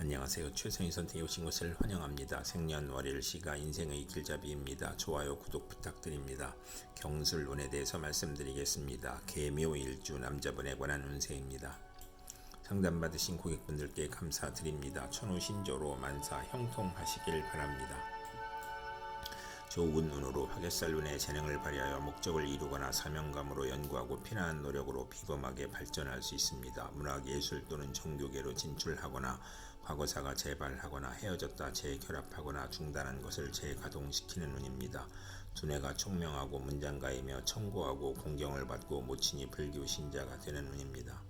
안녕하세요. 최선희 선택에 오신 것을 환영합니다. 생년월일 시가 인생의 길잡이입니다. 좋아요, 구독 부탁드립니다. 경술 운에 대해서 말씀드리겠습니다. 개묘일주 남자분에 관한 운세입니다. 상담받으신 고객분들께 감사드립니다. 천우신조로 만사 형통하시길 바랍니다. 좋은 운으로 화개살운의 재능을 발휘하여 목적을 이루거나 사명감으로 연구하고 피나는 노력으로 비범하게 발전할 수 있습니다. 문학, 예술 또는 종교계로 진출하거나 과거사가 재발하거나 헤어졌다 재결합하거나 중단한 것을 재가동시키는 운입니다. 두뇌가 총명하고 문장가이며 청고하고 공경을 받고 모친이 불교 신자가 되는 운입니다.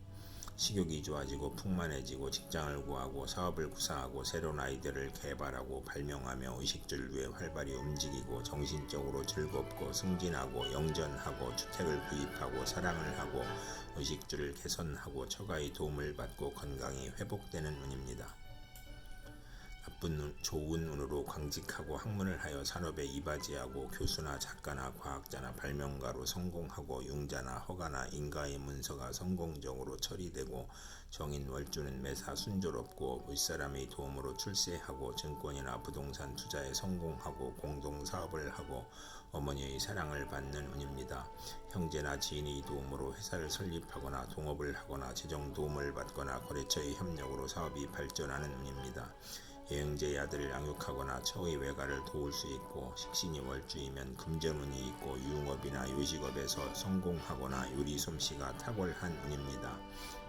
식욕이 좋아지고 풍만해지고 직장을 구하고 사업을 구사하고 새로운 아이디어를 개발하고 발명하며 의식주를 위해 활발히 움직이고 정신적으로 즐겁고 승진하고 영전하고 주택을 구입하고 사랑을 하고 의식주를 개선하고 처가의 도움을 받고 건강이 회복되는 운입니다. 나쁜 운, 좋은 운으로 광직하고 학문을 하여 산업에 이바지하고 교수나 작가나 과학자나 발명가로 성공하고 융자나 허가나 인가의 문서가 성공적으로 처리되고 정인 월주는 매사 순조롭고 윗사람의 도움으로 출세하고 증권이나 부동산 투자에 성공하고 공동 사업을 하고 어머니의 사랑을 받는 운입니다. 형제나 지인의 도움으로 회사를 설립하거나 동업을 하거나 재정 도움을 받거나 거래처의 협력으로 사업이 발전하는 운입니다. 여행제의 아들을 양육하거나 처의 외가를 도울 수 있고 식신이 월주이면 금전운이 있고 유흥업이나 요식업에서 성공하거나 요리 솜씨가 탁월한 운입니다.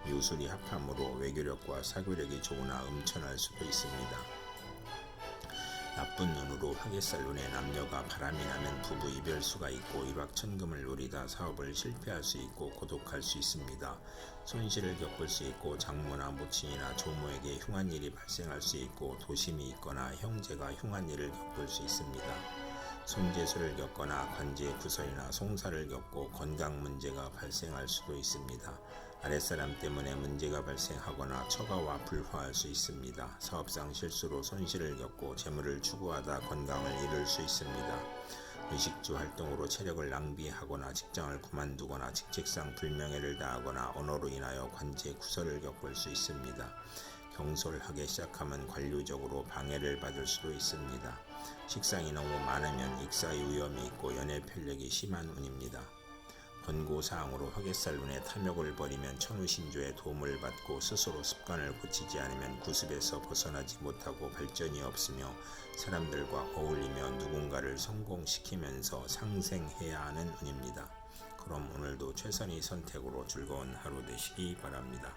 요술이 합함으로 외교력과 사교력이 좋으나 음천할 수도 있습니다. 나쁜 눈으로 화개살 눈에 남녀가 바람이 나면 부부 이별수가 있고 일확천금을 노리다 사업을 실패할 수 있고 고독할 수 있습니다. 손실을 겪을 수 있고 장모나 모친이나 조모에게 흉한 일이 발생할 수 있고 도심이 있거나 형제가 흉한 일을 겪을 수 있습니다. 손재수를 겪거나 관제 구설이나 송사를 겪고 건강 문제가 발생할 수도 있습니다. 아랫사람 때문에 문제가 발생하거나 처가와 불화할 수 있습니다. 사업상 실수로 손실을 겪고 재물을 추구하다 건강을 잃을 수 있습니다. 의식주 활동으로 체력을 낭비하거나 직장을 그만두거나 직책상 불명예를 당하거나 언어로 인하여 관제 구설을 겪을 수 있습니다. 경솔하게 시작하면 관료적으로 방해를 받을 수도 있습니다. 식상이 너무 많으면 익사의 위험이 있고 연애 편력이 심한 운입니다. 권고사항으로 화개살 눈에 탐욕을 버리면 천우신조의 도움을 받고 스스로 습관을 고치지 않으면 구습에서 벗어나지 못하고 발전이 없으며 사람들과 어울리며 누군가를 성공시키면서 상생해야 하는 운입니다. 그럼 오늘도 최선의 선택으로 즐거운 하루 되시기 바랍니다.